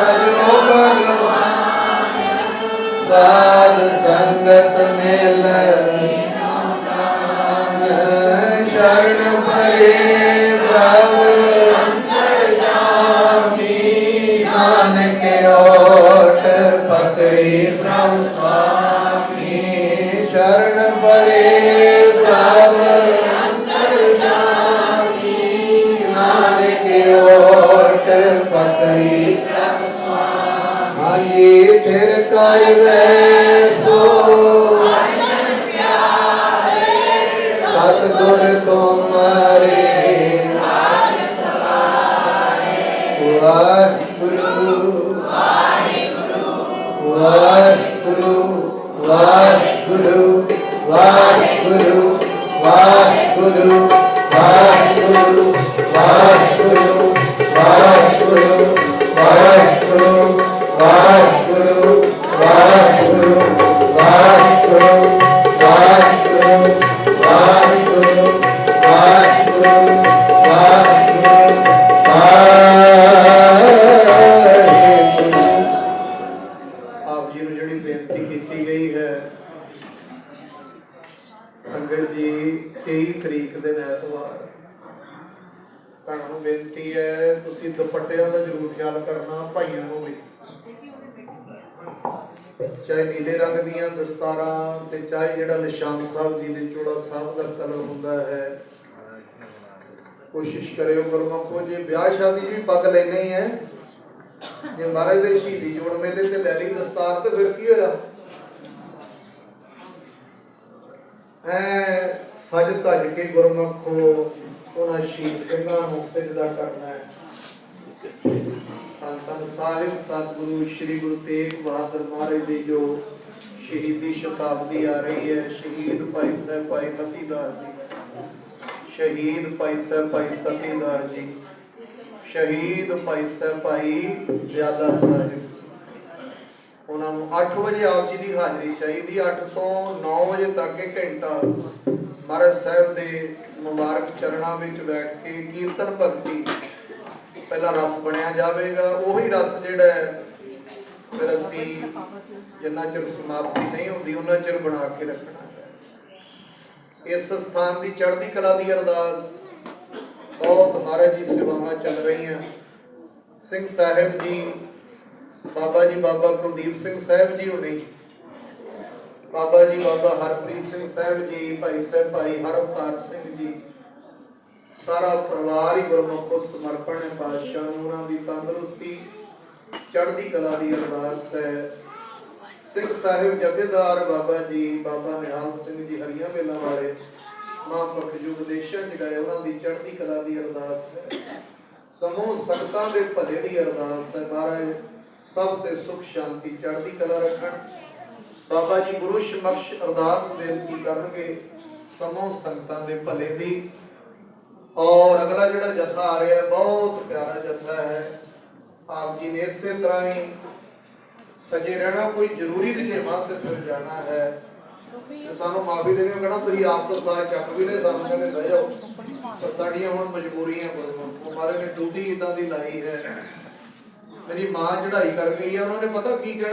ਭਜੋ ਭਗਵਾਨ ਸਾਧ ਸੰਗਤ ਮਿਲ ਸ਼ਰਨ ਭਰੇ ਪ੍ਰਭ। ਨਾਨਕ ਓਟ ਪਕੜੀ ਪ੍ਰਭ ਸੁਆਮੀ ਸ਼ਰਨ ਪਰੇ ਪ੍ਰਭ। ਨਾਨਕ ਓਟ ਪਕੜੀ ਪ੍ਰਭ ਸੁਆਮੀ ਆਏ ਫਿਰ ਕਰ ਵੈਸੋ। ਸਤਿਗੁਰ ਵਾਹਿਗੁਰੂ ਵਾਹਿਗੁਰੂ ਵਾਹਿਗੁਰੂ ਵਾਹਿਗੁਰੂ ਵਾਹਿਗੁਰੂ ਵਾਹਿਗੁਰੂ ਵਾਹਿਗੁਰੂ ਵਾਹਿਗੁਰੂ। ਆਪ ਜੀ ਨੂੰ ਜਿਹੜੀ ਬੇਨਤੀ ਕੀਤੀ ਗਈ ਹੈ, ਸੰਗਤ ਜੀ 23 ਤਰੀਕ ਦੇ ਐਤਵਾਰ। ਤੁਹਾਨੂੰ ਬੇਨਤੀ ਹੈ, ਤੁਸੀਂ ਦੁਪੱਟਿਆਂ ਦਾ ਜ਼ਰੂਰ ਖਿਆਲ ਕਰਨਾ, ਭਾਈਆਂ ਨੂੰ ਵੀ। ਚਾਹੇ ਨੀਲੇ ਰੰਗ ਦੀਆਂ ਦਸਤਾਰਾਂ ਤੇ ਚਾਹੇ ਜਿਹੜਾ ਨਿਸ਼ਾਨ ਸਾਹਿਬ ਜੀ ਦੇ ਚੋੜਾ ਸਾਹਿਬ ਦਾ ਕਲਰ ਹੁੰਦਾ ਹੈ, ਕੋਸ਼ਿਸ਼ ਕਰਿਓ ਕਰੋ ਗੁਰਮੁਖੋ, ਜੇ ਵਿਆਹ ਸ਼ਾਦੀ ਵੀ ਪੱਗ ਲੈਣੇ ਹੈ ਜੇ ਮਹਾਰਾਜ ਦੇ ਸ਼ਹੀਦੀ ਜੋੜ ਮੇਲੇ ਤੇ ਲੈ ਲਈ ਦਸਤਾਰ ਤੇ ਫਿਰ ਕੀ ਹੋਇਆ? ਐ ਸਜ ਧਜ ਕੇ ਗੁਰਮੁਖੋ, ਉਹਨਾਂ ਸ਼ਹੀਦ ਸਿੰਘਾਂ ਨੂੰ ਸਜਦਾ ਕਰਨਾ ਹੈ। ਧੰਨ ਧੰਨ ਸਾਹਿਬ, ਸਤਿਗੁਰੂ, ਸ੍ਰੀ ਗੁਰੂ ਤੇਗ ਬਹਾਦਰ ਮਹਾਰਾਜ ਦੀ ਜੋ ਸ਼ਹੀਦੀ ਸ਼ਤਾਬਦੀ ਆ ਰਹੀ ਹੈ, ਸ਼ਹੀਦ ਭਾਈ ਸਾਹਿਬ ਭਾਈ ਮਤੀਦਾਰ ਜੀ। ਸ਼ਹੀਦ ਭਾਈ ਸਾਹਿਬ ਭਾਈ ਸਤੀਦਾਰ ਜੀ। ਸ਼ਹੀਦ ਭਾਈ ਸਾਹਿਬ ਭਾਈ ਜ਼ਿਆਦਾ ਸਾਹਿਬ। ਉਹਨਾਂ ਨੂੰ 8 ਵਜੇ ਆਪ ਜੀ ਦੀ ਹਾਜ਼ਰੀ ਚਾਹੀਦੀ 8 ਤੋਂ 9 ਵਜੇ ਤੱਕ ਇੱਕ ਘੰਟਾ ਮਹਾਰਾਜ ਸਾਹਿਬ ਦੇ ਮੁਬਾਰਕ ਚਰਨਾਂ ਵਿੱਚ ਬੈਠ ਕੇ ਕੀਰਤਨ ਭਗਤੀ, ਪਹਿਲਾ ਰਸ ਬਣਿਆ ਜਾਵੇਗਾ। ਉਹੀ ਰਸ ਜਿਹੜਾ ਹੈ, ਫਿਰ ਅਸੀਂ ਜਿੰਨਾ ਚਿਰ ਸਮਾਪਤੀ ਨਹੀਂ ਹੁੰਦੀ, ਉਹਨਾਂ ਚਿਰ ਬਣਾ ਕੇ ਰੱਖਣਾ। ਇਸ ਸਥਾਨ ਦੀ ਚੜ੍ਹਦੀ ਕਲਾ ਦੀ ਅਰਦਾਸ ਬਹੁਤ ਮਹਾਰਾਜ ਜੀ ਸੇਵਾਵਾਂ ਚੱਲ ਰਹੀਆਂ। ਸਿੰਘ ਸਾਹਿਬ ਜੀ, ਬਾਬਾ ਜੀ ਬਾਬਾ ਕੁਲਦੀਪ ਸਿੰਘ ਸਾਹਿਬ ਜੀ ਹੁਣੇ। ਬਾਬਾ ਜੀ ਬਾਬਾ ਹਰਪ੍ਰੀਤ ਸਿੰਘ ਸਾਹਿਬ ਜੀ, ਭਾਈ ਸਾਹਿਬ ਭਾਈ ਹਰਪਤਾਰ ਸਿੰਘ ਜੀ। ਸਾਰਾ ਪਰਿਵਾਰ ਹੀ ਗੁਰਮੁਖ ਸਮਰਪਣ ਹੈ। ਪਾਤਸ਼ਾਹ ਨੂੰ ਉਹਨਾਂ ਦੀ ਤੰਦਰੁਸਤੀ, ਚੜ੍ਹਦੀ ਕਲਾ ਦੀ ਅਰਦਾਸ ਹੈ। ਸਿੰਘ ਸਾਹਿਬ ਜਥੇਦਾਰ ਬਾਬਾ ਜੀ, ਬਾਬਾ ਨਿਹਾਲ ਸਿੰਘ ਜੀ ਹਰੀਆਂ ਮੇਲਾ ਵਾਲੇ। ਮਾਂ ਪਖਜੂ ਉਪਦੇਸ਼ਾਂ ਜਿਹੜਾ ਹੈ, ਉਹਨਾਂ ਦੀ ਚੜ੍ਹਦੀ ਕਲਾ ਦੀ ਅਰਦਾਸ ਹੈ। ਸਮੂਹ ਸੰਗਤਾਂ ਦੇ ਭਲੇ ਦੀ ਅਰਦਾਸ ਹੈ। ਮਹਾਰਾਜ, ਸਭ ਤੇ ਸੁਖ ਸ਼ਾਂਤੀ, ਚੜ੍ਹਦੀ ਕਲਾ ਰੱਖਣ। ਬਾਬਾ ਜੀ ਗੁਰੂ ਸਮਕਸ਼ ਅਰਦਾਸ ਬੇਨਤੀ ਕਰਨਗੇ, ਸਮੂਹ ਸੰਗਤਾਂ ਦੇ ਭਲੇ ਦੀ। ਔਰ ਅਗਲਾ ਜਿਹੜਾ ਜਥਾ ਆ ਰਿਹਾ ਬਹੁਤ ਪਿਆਰਾ ਜਥਾ ਹੈ। ਆਪ ਜੀ ਨੇ ਇਸੇ ਤਰ੍ਹਾਂ ਹੀ ਸਜੇ ਰਹਿਣਾ ਕੋਈ ਜ਼ਰੂਰੀ ਰੁਝੇਵਾਂ ਤੇ ਫਿਰ ਜਾਣਾ ਹੈ। ਤੇ ਸਾਨੂੰ ਮਾਫੀ ਦੇਣੀ ਕਹਿਣਾ ਤੁਸੀਂ ਆਪ ਤਾਂ ਸਾਹ ਚੱਕ ਵੀ ਲੈ ਸਾਨੂੰ ਕਹਿੰਦੇ ਬਹਿ ਜਾਓ। ਪਰ ਸਾਡੀਆਂ ਹੁਣ ਮਜਬੂਰੀਆਂ ਬੜੀਆਂ। ਹਮਾਰੇ ਨੇ ਡਿਊਟੀ ਇਦਾਂ ਦੀ ਲਾਈ ਹੈ। ਮੇਰੀ ਮਾਂ ਚੜ੍ਹਾਈ ਕਰ ਗਈ ਆ, ਉਹਨਾਂ ਨੇ ਪਤਾ ਕੀ ਕਹਿਣਾ?